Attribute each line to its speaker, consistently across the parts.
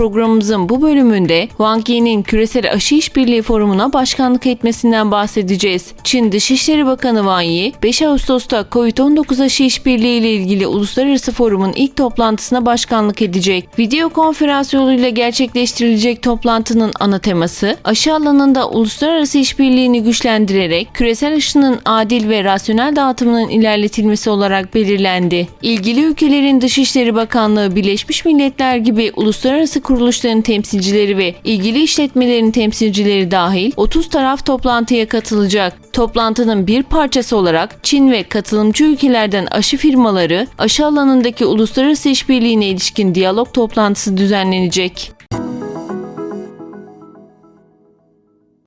Speaker 1: Programımızın bu bölümünde Wang Yi'nin küresel aşı işbirliği forumuna başkanlık etmesinden bahsedeceğiz. Çin Dışişleri Bakanı Wang Yi, 5 Ağustos'ta COVID-19 aşı işbirliği ile ilgili uluslararası forumun ilk toplantısına başkanlık edecek. Video konferans yoluyla gerçekleştirilecek toplantının ana teması, aşı alanında uluslararası işbirliğini güçlendirerek küresel aşının adil ve rasyonel dağıtımının ilerletilmesi olarak belirlendi. İlgili ülkelerin Dışişleri Bakanlığı, Birleşmiş Milletler gibi uluslararası kuruluşların temsilcileri ve ilgili işletmelerin temsilcileri dahil 30 taraf toplantıya katılacak. Toplantının bir parçası olarak Çin ve katılımcı ülkelerden aşı firmaları aşı alanındaki uluslararası işbirliğine ilişkin diyalog toplantısı düzenlenecek.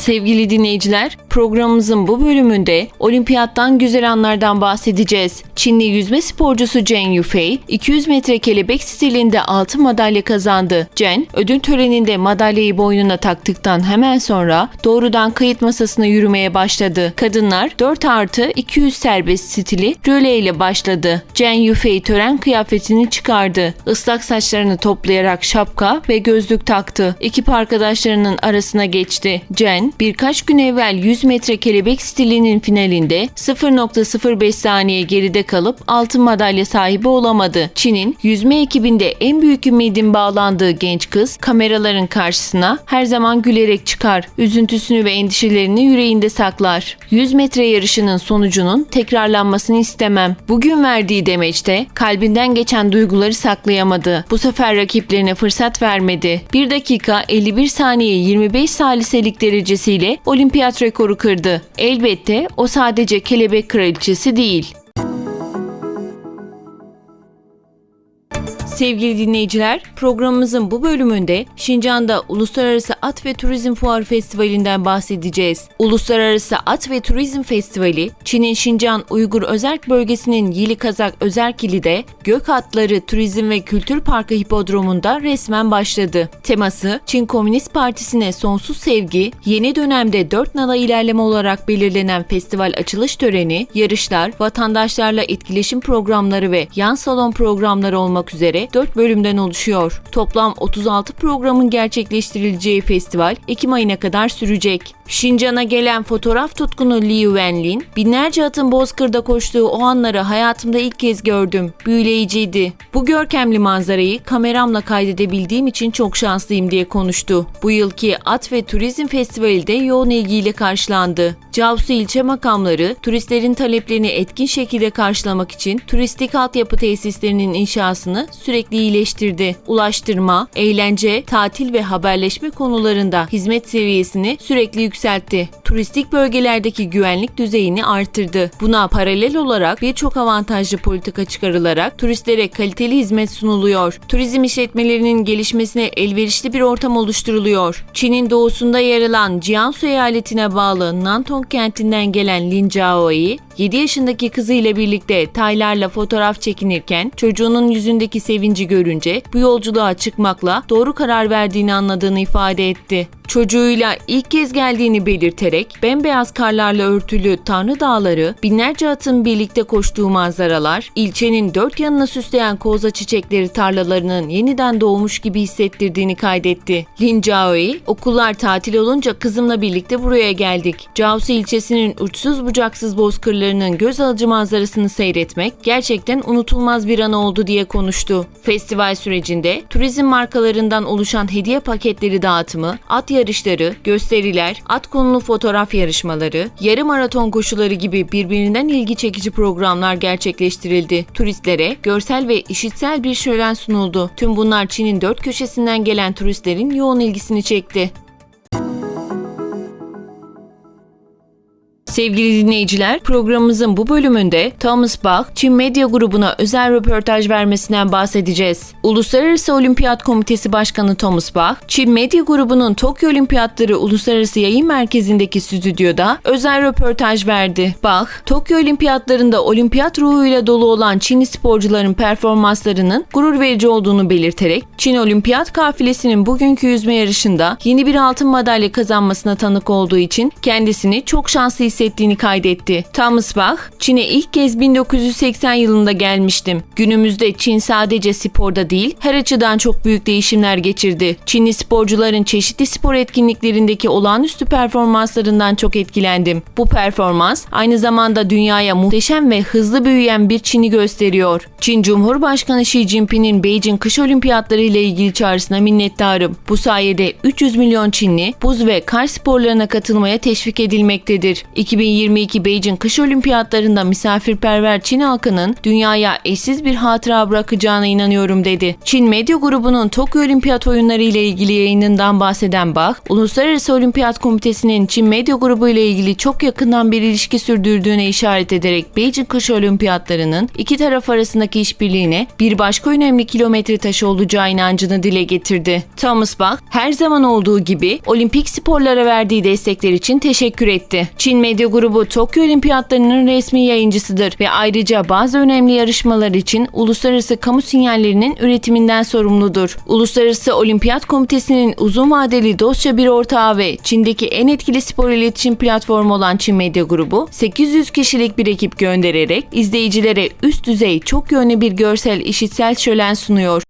Speaker 1: Sevgili dinleyiciler, programımızın bu bölümünde olimpiyattan güzel anlardan bahsedeceğiz. Çinli yüzme sporcusu Jen Yufei 200 metre kelebek stilinde altın madalya kazandı. Jen, ödül töreninde madalyayı boynuna taktıktan hemen sonra doğrudan kayıt masasına yürümeye başladı. Kadınlar 4 artı 200 serbest stili röle ile başladı. Jen Yufei tören kıyafetini çıkardı. Islak saçlarını toplayarak şapka ve gözlük taktı. Ekip arkadaşlarının arasına geçti. Jen, birkaç gün evvel 100 metre kelebek stilinin finalinde 0.05 saniye geride kalıp altın madalya sahibi olamadı. Çin'in yüzme ekibinde en büyük ümidin bağlandığı genç kız kameraların karşısına her zaman gülerek çıkar. Üzüntüsünü ve endişelerini yüreğinde saklar. 100 metre yarışının sonucunun tekrarlanmasını istemem. Bugün verdiği demeçte kalbinden geçen duyguları saklayamadı. Bu sefer rakiplerine fırsat vermedi. 1 dakika 51 saniye 25 saliselik derecesiyle olimpiyat rekoru kırdı. Elbette o sadece kelebek kraliçesi değil. Sevgili dinleyiciler, programımızın bu bölümünde Şincan'da Uluslararası At ve Turizm Fuarı Festivali'nden bahsedeceğiz. Uluslararası At ve Turizm Festivali, Çin'in Şincan Uygur Özerk Bölgesi'nin Yili Kazak Özerk ilide Gök Atları Turizm ve Kültür Parkı Hipodromu'nda resmen başladı. Teması, Çin Komünist Partisi'ne sonsuz sevgi, yeni dönemde dört nala ilerleme olarak belirlenen festival açılış töreni, yarışlar, vatandaşlarla etkileşim programları ve yan salon programları olmak üzere 4 bölümden oluşuyor. Toplam 36 programın gerçekleştirileceği festival Ekim ayına kadar sürecek. Şincan'a gelen fotoğraf tutkunu Liu Wenlin, binlerce atın bozkırda koştuğu o anları hayatımda ilk kez gördüm. Büyüleyiciydi. Bu görkemli manzarayı kameramla kaydedebildiğim için çok şanslıyım diye konuştu. Bu yılki At ve Turizm Festivali de yoğun ilgiyle karşılandı. Cavsu ilçe makamları turistlerin taleplerini etkin şekilde karşılamak için turistik altyapı tesislerinin inşasını sürekli iyileştirdi. Ulaştırma, eğlence, tatil ve haberleşme konularında hizmet seviyesini sürekli yükseltti. Turistik bölgelerdeki güvenlik düzeyini artırdı. Buna paralel olarak birçok avantajlı politika çıkarılarak turistlere kaliteli hizmet sunuluyor. Turizm işletmelerinin gelişmesine elverişli bir ortam oluşturuluyor. Çin'in doğusunda yer alan Jiangsu eyaletine bağlı Nantong kentinden gelen Lin Jiaoyi, 7 yaşındaki kızıyla birlikte taylarla fotoğraf çekinirken çocuğunun yüzündeki sevinci görünce bu yolculuğa çıkmakla doğru karar verdiğini anladığını ifade etti. Çocuğuyla ilk kez geldiğini belirterek bembeyaz karlarla örtülü Tanrı Dağları, binlerce atın birlikte koştuğu manzaralar, ilçenin dört yanına süsleyen koza çiçekleri tarlalarının yeniden doğmuş gibi hissettirdiğini kaydetti. Lin Jiaoyi, okullar tatil olunca kızımla birlikte buraya geldik. Jiaosu ilçesinin uçsuz bucaksız bozkırlarının göz alıcı manzarasını seyretmek gerçekten unutulmaz bir an oldu diye konuştu. Festival sürecinde turizm markalarından oluşan hediye paketleri dağıtımı, at yarışları, gösteriler, at konulu fotoğraf yarışmaları, yarı maraton koşuları gibi birbirinden ilgi çekici programlar gerçekleştirildi. Turistlere görsel ve işitsel bir şölen sunuldu. Tüm bunlar Çin'in dört köşesinden gelen turistlerin yoğun ilgisini çekti. Sevgili dinleyiciler, programımızın bu bölümünde Thomas Bach, Çin Medya Grubu'na özel röportaj vermesinden bahsedeceğiz. Uluslararası Olimpiyat Komitesi Başkanı Thomas Bach, Çin Medya Grubu'nun Tokyo Olimpiyatları Uluslararası Yayın Merkezi'ndeki stüdyoda özel röportaj verdi. Bach, Tokyo Olimpiyatlarında olimpiyat ruhuyla dolu olan Çinli sporcuların performanslarının gurur verici olduğunu belirterek, Çin Olimpiyat kafilesinin bugünkü yüzme yarışında yeni bir altın madalya kazanmasına tanık olduğu için kendisini çok şanslı hissettiğini hissettiğini kaydetti. Thomas Bach, Çin'e ilk kez 1980 yılında gelmiştim. Günümüzde Çin sadece sporda değil, her açıdan çok büyük değişimler geçirdi. Çinli sporcuların çeşitli spor etkinliklerindeki olağanüstü performanslarından çok etkilendim. Bu performans aynı zamanda dünyaya muhteşem ve hızlı büyüyen bir Çin'i gösteriyor. Çin Cumhurbaşkanı Xi Jinping'in Beijing kış olimpiyatları ile ilgili çağrısına minnettarım. Bu sayede 300 milyon Çinli buz ve kar sporlarına katılmaya teşvik edilmektedir. 2022 Beijing kış olimpiyatlarında misafirperver Çin halkının dünyaya eşsiz bir hatıra bırakacağına inanıyorum dedi. Çin medya grubunun Tokyo Olimpiyat oyunları ile ilgili yayınından bahseden Bach, Uluslararası Olimpiyat Komitesi'nin Çin medya grubu ile ilgili çok yakından bir ilişki sürdürdüğüne işaret ederek Beijing kış olimpiyatlarının iki taraf arasındaki işbirliğine bir başka önemli kilometre taşı olacağı inancını dile getirdi. Thomas Bach, her zaman olduğu gibi olimpik sporlara verdiği destekler için teşekkür etti. Çin medya grubu Tokyo Olimpiyatlarının resmi yayıncısıdır ve ayrıca bazı önemli yarışmalar için uluslararası kamu sinyallerinin üretiminden sorumludur. Uluslararası Olimpiyat Komitesi'nin uzun vadeli dostça bir ortağı ve Çin'deki en etkili spor iletişim platformu olan Çin Medya Grubu, 800 kişilik bir ekip göndererek izleyicilere üst düzey çok yönlü bir görsel işitsel şölen sunuyor.